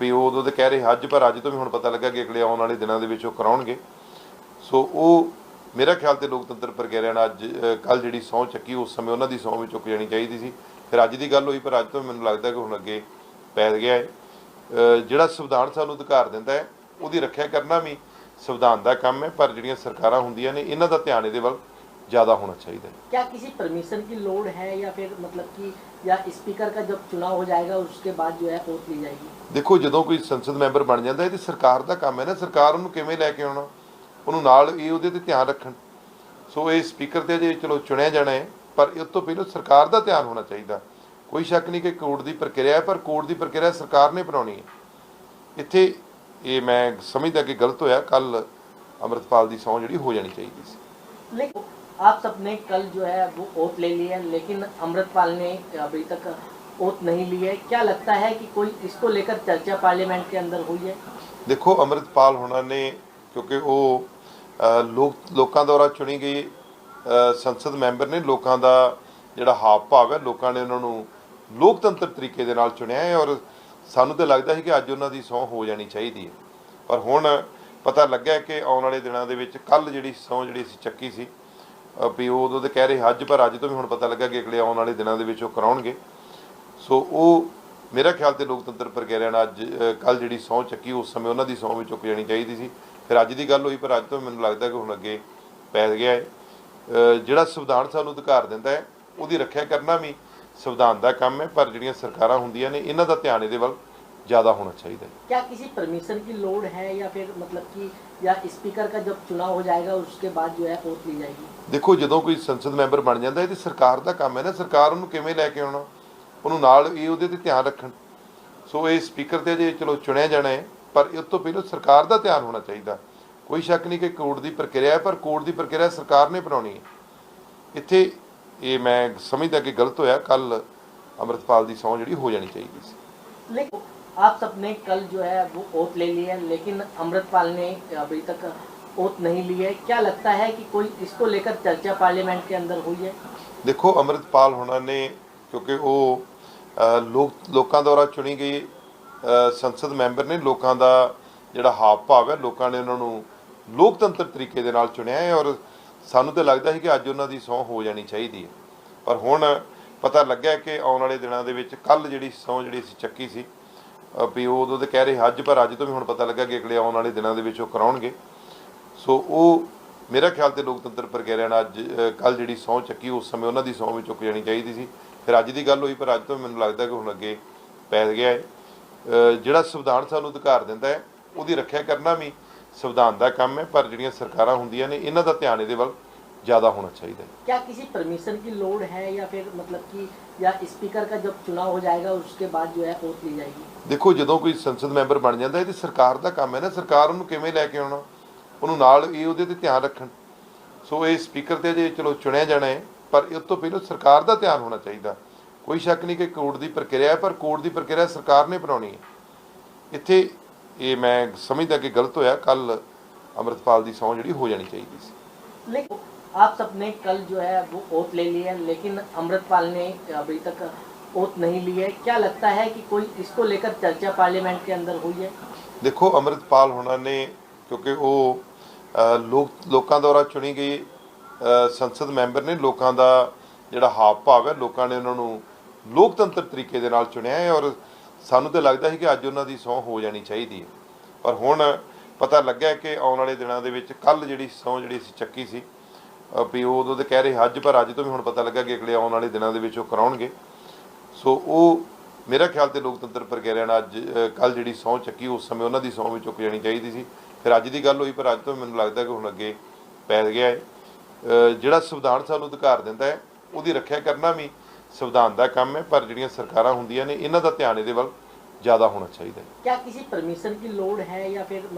ਵੀ ਉਹ ਉਦੋਂ ਤੇ ਕਹਿ ਰਹੇ ਅੱਜ ਪਰ ਅੱਜ ਤੋਂ ਵੀ ਹੁਣ ਪਤਾ ਲੱਗਾ ਕਿ ਅਗਲੇ ਆਉਣ ਵਾਲੇ ਦਿਨਾਂ ਦੇ ਵਿੱਚ ਉਹ ਕਰਾਉਣਗੇ। ਸੋ ਉਹ ਮੇਰਾ ਖਿਆਲ ਤੇ ਲੋਕਤੰਤਰ ਪ੍ਰਕਿਰਿਆ ਨਾਲ ਅੱਜ ਕੱਲ ਜਿਹੜੀ ਸਹੁੰ ਚੱਕੀ, ਉਸ ਸਮੇਂ ਉਹਨਾਂ ਦੀ ਸਹੁੰ ਵੀ ਚੁੱਕ ਜਾਣੀ ਚਾਹੀਦੀ ਸੀ। ਫਿਰ ਅੱਜ ਦੀ ਗੱਲ ਹੋਈ, ਪਰ ਅੱਜ ਤੋਂ ਮੈਨੂੰ ਲੱਗਦਾ ਕਿ ਹੁਣ ਅੱਗੇ ਪੈ ਗਿਆ ਹੈ। ਜਿਹੜਾ ਸੰਵਿਧਾਨ ਸਾਨੂੰ ਅਧਿਕਾਰ ਦਿੰਦਾ ਹੈ, ਉਹਦੀ ਰੱਖਿਆ ਕਰਨਾ ਵੀ ਸੰਵਿਧਾਨ ਦਾ ਕੰਮ ਹੈ, ਪਰ ਜਿਹੜੀਆਂ ਸਰਕਾਰਾਂ ਹੁੰਦੀਆਂ ਨੇ, ਇਹਨਾਂ ਦਾ ਧਿਆਨ ਇਹਦੇ ਵੱਲ ਜ਼ਿਆਦਾ ਹੋਣਾ ਚਾਹੀਦਾ ਹੈ क्या किसी परमिशन की लोड है या फिर मतलब कि या स्पीकर का जब चुनाव हो जाएगा उसके बाद जो है वोट ली जाएगी ਦੇਖੋ ਜਦੋਂ ਕੋਈ ਸੰਸਦ ਮੈਂਬਰ ਬਣ ਜਾਂਦਾ ਇਹ ਤੇ ਸਰਕਾਰ ਦਾ ਕੰਮ ਹੈ ਨਾ ਸਰਕਾਰ ਉਹਨੂੰ ਕਿਵੇਂ ਲੈ ਕੇ ਆਉਣਾ ਉਹਨੂੰ ਨਾਲ ਇਹ ਉਹਦੇ ਤੇ ਧਿਆਨ ਰੱਖਣ ਸੋ ਇਹ ਸਪੀਕਰ ਤੇ ਜੇ ਚਲੋ ਚੁਣਿਆ ਜਾਣਾ ਹੈ ਪਰ ਇਸ ਤੋਂ ਪਹਿਲਾਂ ਸਰਕਾਰ ਦਾ ਧਿਆਨ ਹੋਣਾ ਚਾਹੀਦਾ ਕੋਈ ਸ਼ੱਕ ਨਹੀਂ ਕਿ ਕੋਰਟ ਦੀ ਪ੍ਰਕਿਰਿਆ ਹੈ ਪਰ ਕੋਰਟ ਦੀ ਪ੍ਰਕਿਰਿਆ ਸਰਕਾਰ ਨੇ ਬਣਾਉਣੀ ਹੈ ਇੱਥੇ ਇਹ ਮੈਂ ਸਮਝਦਾ ਕਿ ਗਲਤ ਹੋਇਆ ਕੱਲ ਅਮਰਤਪਾਲ ਦੀ ਸਹੁੰ ਜਿਹੜੀ ਹੋ ਜਾਣੀ ਚਾਹੀਦੀ ਸੀ लेकिन आप सबने कल जो है वो वोट ले लिया लेकिन अमृतपाल ने अभी तक वोट नहीं ली है क्या लगता है कि कोई इसको लेकर चर्चा पार्लियामेंट के अंदर हुई है ਦੇਖੋ ਅਮਰਿਤਪਾਲ ਹੋਣਾ ਨੇ ਕਿਉਂਕਿ ਉਹ ਅ, ਲੋਕ ਲੋਕਾਂ ਦੁਆਰਾ ਚੁਣੀ ਗਈ ਅ, ਸੰਸਦ ਮੈਂਬਰ ਨੇ ਲੋਕਾਂ ਦਾ ਜਿਹੜਾ ਹਾਵ ਭਾਵ ਹੈ ਲੋਕਾਂ ਨੇ ਉਹਨਾਂ ਨੂੰ ਲੋਕਤੰਤਰ ਤਰੀਕੇ ਦੇ ਨਾਲ ਚੁਣਿਆ ਹੈ ਔਰ ਸਾਨੂੰ ਤਾਂ ਲੱਗਦਾ ਸੀ ਕਿ ਅੱਜ ਉਹਨਾਂ ਦੀ ਸਹੁੰ ਹੋ ਜਾਣੀ ਚਾਹੀਦੀ ਹੈ ਪਰ ਹੁਣ ਪਤਾ ਲੱਗਾ ਕਿ ਆਉਣ ਵਾਲੇ ਦਿਨਾਂ ਦੇ ਵਿੱਚ ਕੱਲ ਜਿਹੜੀ ਸਹੁੰ ਜਿਹੜੀ ਅਸੀਂ ਚੱਕੀ ਸੀ ਅ, ਵੀ ਉਹ ਉਦੋਂ ਤੇ ਕਹਿ ਰਹੇ ਹੱਜ, ਪਰ ਅੱਜ ਤੋਂ ਵੀ ਹੁਣ ਪਤਾ ਲੱਗਾ ਕਿ ਅਗਲੇ ਆਉਣ ਵਾਲੇ ਦਿਨਾਂ ਦੇ ਵਿੱਚ ਉਹ ਕਰਾਉਣਗੇ। ਸੋ ਉਹ ਮੇਰਾ ਖਿਆਲ ਤੇ ਲੋਕਤੰਤਰ ਪ੍ਰਕਿਰਿਆ ਨਾਲ ਅੱਜ ਕੱਲ ਜਿਹੜੀ ਸੌਂ ਚੱਕੀ, ਉਸ ਸਮੇਂ ਉਹਨਾਂ ਦੀ ਸੌਂ ਵੀ ਚੁੱਕ ਜਾਣੀ ਚਾਹੀਦੀ ਸੀ। ਫਿਰ ਅੱਜ ਦੀ ਗੱਲ ਹੋਈ, ਪਰ ਅੱਜ ਤੋਂ ਮੈਨੂੰ ਲੱਗਦਾ ਕਿ ਹੁਣ ਅੱਗੇ ਪੈ ਗਿਆ ਹੈ। ਜਿਹੜਾ ਸੰਵਿਧਾਨ ਸਾਨੂੰ ਅਧਿਕਾਰ ਦਿੰਦਾ ਹੈ, ਉਹਦੀ ਰੱਖਿਆ ਕਰਨਾ ਵੀ ਸੰਵਿਧਾਨ ਦਾ ਕੰਮ ਹੈ, ਪਰ ਜਿਹੜੀਆਂ ਸਰਕਾਰਾਂ ਹੁੰਦੀਆਂ ਨੇ, ਇਹਨਾਂ ਦਾ ਧਿਆਨ ਇਹਦੇ ਵੱਲ ਜ਼ਿਆਦਾ ਹੋਣਾ ਚਾਹੀਦਾ ਹੈ। ਕੀ ਕਿਸੇ ਪਰਮਿਸ਼ਨ ਦੀ ਲੋੜ ਹੈ ਜਾਂ ਫਿਰ ਮਤਲਬ ਕਿ ਜਾਂ ਸਪੀਕਰ ਦਾ ਜਦ ਚੁਣਾਵ ਹੋ ਜਾਏਗਾ ਉਸਕੇ ਬਾਅਦ ਜੋ ਹੈ ਵੋਟ ਲਈ ਜਾਏਗੀ ਦੇਖੋ ਜਦੋਂ ਕੋਈ ਸੰਸਦ ਮੈਂਬਰ ਬਣ ਜਾਂਦਾ ਇਹ ਤੇ ਸਰਕਾਰ ਦਾ ਕੰਮ ਹੈ ਨਾ ਸਰਕਾਰ ਉਹਨੂੰ ਕਿਵੇਂ ਲੈ ਕੇ ਆਉਣਾ ਉਹਨੂੰ ਨਾਲ ਇਹ ਉਹਦੇ ਤੇ ਧਿਆਨ ਰੱਖਣ ਸੋ ਇਹ ਸਪੀਕਰ ਤੇ ਜੇ ਚਲੋ ਚੁਣਿਆ ਜਾਣਾ ਹੈ ਪਰ ਇਸ ਤੋਂ ਪਹਿਲਾਂ ਸਰਕਾਰ ਦਾ ਧਿਆਨ ਹੋਣਾ ਚਾਹੀਦਾ ਕੋਈ ਸ਼ੱਕ ਨਹੀਂ ਕਿ ਕੋਰਟ ਦੀ ਪ੍ਰਕਿਰਿਆ ਹੈ ਪਰ ਕੋਰਟ ਦੀ ਪ੍ਰਕਿਰਿਆ ਸਰਕਾਰ ਨੇ ਬਣਾਉਣੀ ਹੈ ਇੱਥੇ ਇਹ ਮੈਂ ਸਮਝਦਾ ਕਿ ਗਲਤ ਹੋਇਆ ਕੱਲ ਅਮਰਤਪਾਲ ਦੀ ਸੌਂ ਜਿਹੜੀ ਹੋ ਜਾਣੀ ਚਾਹੀਦੀ ਸੀ आप सबने कल जो है वो वोट ले लिया लेकिन अमृतपाल ने अभी तक वोट नहीं ली है क्या लगता है कि कोई इसको लेकर चर्चा पार्लियामेंट के अंदर हुई है ਦੇਖੋ ਅਮਰਿਤਪਾਲ ਹੋਣਾ ਨੇ ਕਿਉਂਕਿ ਉਹ ਅ, ਲੋਕ ਲੋਕਾਂ ਦੁਆਰਾ ਚੁਣੀ ਗਈ ਅ, ਸੰਸਦ ਮੈਂਬਰ ਨੇ ਲੋਕਾਂ ਦਾ ਜਿਹੜਾ ਹਾਵ ਭਾਵ ਹੈ ਲੋਕਾਂ ਨੇ ਉਹਨਾਂ ਨੂੰ ਲੋਕਤੰਤਰ ਤਰੀਕੇ ਦੇ ਨਾਲ ਚੁਣਿਆ ਹੈ ਔਰ ਸਾਨੂੰ ਤਾਂ ਲੱਗਦਾ ਸੀ ਕਿ ਅੱਜ ਉਹਨਾਂ ਦੀ ਸਹੁੰ ਹੋ ਜਾਣੀ ਚਾਹੀਦੀ ਹੈ ਪਰ ਹੁਣ ਪਤਾ ਲੱਗਾ ਕਿ ਆਉਣ ਵਾਲੇ ਦਿਨਾਂ ਦੇ ਵਿੱਚ ਕੱਲ ਜਿਹੜੀ ਸਹੁੰ ਜਿਹੜੀ ਅਸੀਂ ਚੱਕੀ ਸੀ ਅ, ਵੀ ਉਹ ਉਦੋਂ ਤੇ ਕਹਿ ਰਹੇ ਅੱਜ, ਪਰ ਅੱਜ ਤੋਂ ਵੀ ਹੁਣ ਪਤਾ ਲੱਗਾ ਕਿ ਅਗਲੇ ਆਉਣ ਵਾਲੇ ਦਿਨਾਂ ਦੇ ਵਿੱਚ ਉਹ ਕਰਾਉਣਗੇ। ਸੋ ਉਹ ਮੇਰਾ ਖਿਆਲ ਤੇ ਲੋਕਤੰਤਰ ਪ੍ਰਕਿਰਿਆ ਨਾਲ ਅੱਜ ਕੱਲ ਜਿਹੜੀ ਸਹੁੰ ਚੱਕੀ, ਉਸ ਸਮੇਂ ਉਹਨਾਂ ਦੀ ਸਹੁੰ ਵੀ ਚੁੱਕ ਜਾਣੀ ਚਾਹੀਦੀ ਸੀ। ਫਿਰ ਅੱਜ ਦੀ ਗੱਲ ਹੋਈ, ਪਰ ਅੱਜ ਤੋਂ ਮੈਨੂੰ ਲੱਗਦਾ ਕਿ ਹੁਣ ਅੱਗੇ ਪੈ ਗਿਆ ਹੈ। ਜਿਹੜਾ ਸੰਵਿਧਾਨ ਸਾਨੂੰ ਅਧਿਕਾਰ ਦਿੰਦਾ ਹੈ, ਉਹਦੀ ਰੱਖਿਆ ਕਰਨਾ ਵੀ ਸੰਵਿਧਾਨ ਦਾ ਕੰਮ ਹੈ, ਪਰ ਜਿਹੜੀਆਂ ਸਰਕਾਰਾਂ ਹੁੰਦੀਆਂ ਨੇ, ਇਹਨਾਂ ਦਾ ਧਿਆਨ ਇਹਦੇ ਵੱਲ ਜ਼ਿਆਦਾ ਹੋਣਾ ਚਾਹੀਦਾ ਹੈ क्या किसी परमिशन की लोड है या फिर मतलब कि या स्पीकर का जब चुनाव हो जाएगा उसके बाद जो है वोट ली जाएगी ਦੇਖੋ ਜਦੋਂ ਕੋਈ ਸੰਸਦ ਮੈਂਬਰ ਬਣ ਜਾਂਦਾ ਇਹ ਤੇ ਸਰਕਾਰ ਦਾ ਕੰਮ ਹੈ ਨਾ ਸਰਕਾਰ ਉਹਨੂੰ ਕਿਵੇਂ ਲੈ ਕੇ ਆਉਣਾ ਉਹਨੂੰ ਨਾਲ ਇਹ ਉਹਦੇ ਤੇ ਧਿਆਨ ਰੱਖਣ ਸੋ ਇਹ ਸਪੀਕਰ ਤੇ ਜੇ ਚਲੋ ਚੁਣਿਆ ਜਾਣਾ ਹੈ ਪਰ ਇਸ ਤੋਂ ਪਹਿਲਾਂ ਸਰਕਾਰ ਦਾ ਧਿਆਨ ਹੋਣਾ ਚਾਹੀਦਾ ਕੋਈ ਸ਼ੱਕ ਨਹੀਂ ਕਿ ਕੋਰਟ ਦੀ ਪ੍ਰਕਿਰਿਆ ਹੈ ਪਰ ਕੋਰਟ ਦੀ ਪ੍ਰਕਿਰਿਆ ਸਰਕਾਰ ਨੇ ਬਣਾਉਣੀ ਹੈ ਇੱਥੇ ਇਹ ਮੈਂ ਸਮਝਦਾ ਕਿ ਗਲਤ ਹੋਇਆ ਕੱਲ ਅਮਰਤਪਾਲ ਦੀ ਸਹੁੰ ਜਿਹੜੀ ਹੋ ਜਾਣੀ ਚਾਹੀਦੀ ਸੀ लेकिन आप सबने कल जो है वो वोट ले लिया लेकिन अमृतपाल ने अभी तक वोट नहीं ली है क्या लगता है कि कोई इसको लेकर चर्चा पार्लियामेंट के अंदर हुई है ਦੇਖੋ ਅਮਰਿਤਪਾਲ ਹੋਣਾ ਨੇ ਕਿਉਂਕਿ ਉਹ ਅ, ਲੋਕ ਲੋਕਾਂ ਦੁਆਰਾ ਚੁਣੀ ਗਈ ਅ, ਸੰਸਦ ਮੈਂਬਰ ਨੇ ਲੋਕਾਂ ਦਾ ਜਿਹੜਾ ਹਾਵ ਭਾਵ ਹੈ ਲੋਕਾਂ ਨੇ ਉਹਨਾਂ ਨੂੰ ਲੋਕਤੰਤਰ ਤਰੀਕੇ ਦੇ ਨਾਲ ਚੁਣਿਆ ਹੈ ਔਰ ਸਾਨੂੰ ਤਾਂ ਲੱਗਦਾ ਸੀ ਕਿ ਅੱਜ ਉਹਨਾਂ ਦੀ ਸਹੁੰ ਹੋ ਜਾਣੀ ਚਾਹੀਦੀ ਹੈ ਪਰ ਹੁਣ ਪਤਾ ਲੱਗਾ ਕਿ ਆਉਣ ਵਾਲੇ ਦਿਨਾਂ ਦੇ ਵਿੱਚ ਕੱਲ ਜਿਹੜੀ ਸਹੁੰ ਜਿਹੜੀ ਅਸੀਂ ਚੱਕੀ ਸੀ ਅ, ਵੀ ਉਹ ਉਦੋਂ ਤੇ ਕਹਿ ਰਹੇ ਹੱਜ ਪਰ ਅੱਜ ਤੋਂ ਵੀ ਹੁਣ ਪਤਾ ਲੱਗਾ ਕਿ ਅਗਲੇ ਆਉਣ ਵਾਲੇ ਦਿਨਾਂ ਦੇ ਵਿੱਚ ਉਹ ਕਰਾਉਣਗੇ। ਸੋ ਉਹ ਮੇਰਾ ਖਿਆਲ ਤੇ ਲੋਕਤੰਤਰ ਪ੍ਰਕਿਰਿਆ ਨਾਲ ਅੱਜ ਕੱਲ ਜਿਹੜੀ ਸੌਂ ਚੱਕੀ, ਉਸ ਸਮੇਂ ਉਹਨਾਂ ਦੀ ਸੌਂ ਵੀ ਚੁੱਕ ਜਾਣੀ ਚਾਹੀਦੀ ਸੀ। ਫਿਰ ਅੱਜ ਦੀ ਗੱਲ ਹੋਈ, ਪਰ ਅੱਜ ਤੋਂ ਮੈਨੂੰ ਲੱਗਦਾ ਕਿ ਹੁਣ ਅੱਗੇ ਪੈ ਗਿਆ ਹੈ। ਜਿਹੜਾ ਸੰਵਿਧਾਨ ਸਾਨੂੰ ਅਧਿਕਾਰ ਦਿੰਦਾ ਹੈ, ਉਹਦੀ ਰੱਖਿਆ ਕਰਨਾ ਵੀ ਸੰਵਿਧਾਨ ਦਾ ਕੰਮ ਹੈ, ਪਰ ਜਿਹੜੀਆਂ ਸਰਕਾਰਾਂ ਹੁੰਦੀਆਂ ਨੇ, ਇਹਨਾਂ ਦਾ ਧਿਆਨ ਇਹਦੇ ਵੱਲ ਜ਼ਿਆਦਾ ਹੋਣਾ ਚਾਹੀਦਾ ਹੈ। ਕੀ ਕਿਸੇ ਪਰਮਿਸ਼ਨ ਦੀ ਲੋੜ ਹੈ ਜਾਂ ਫਿਰ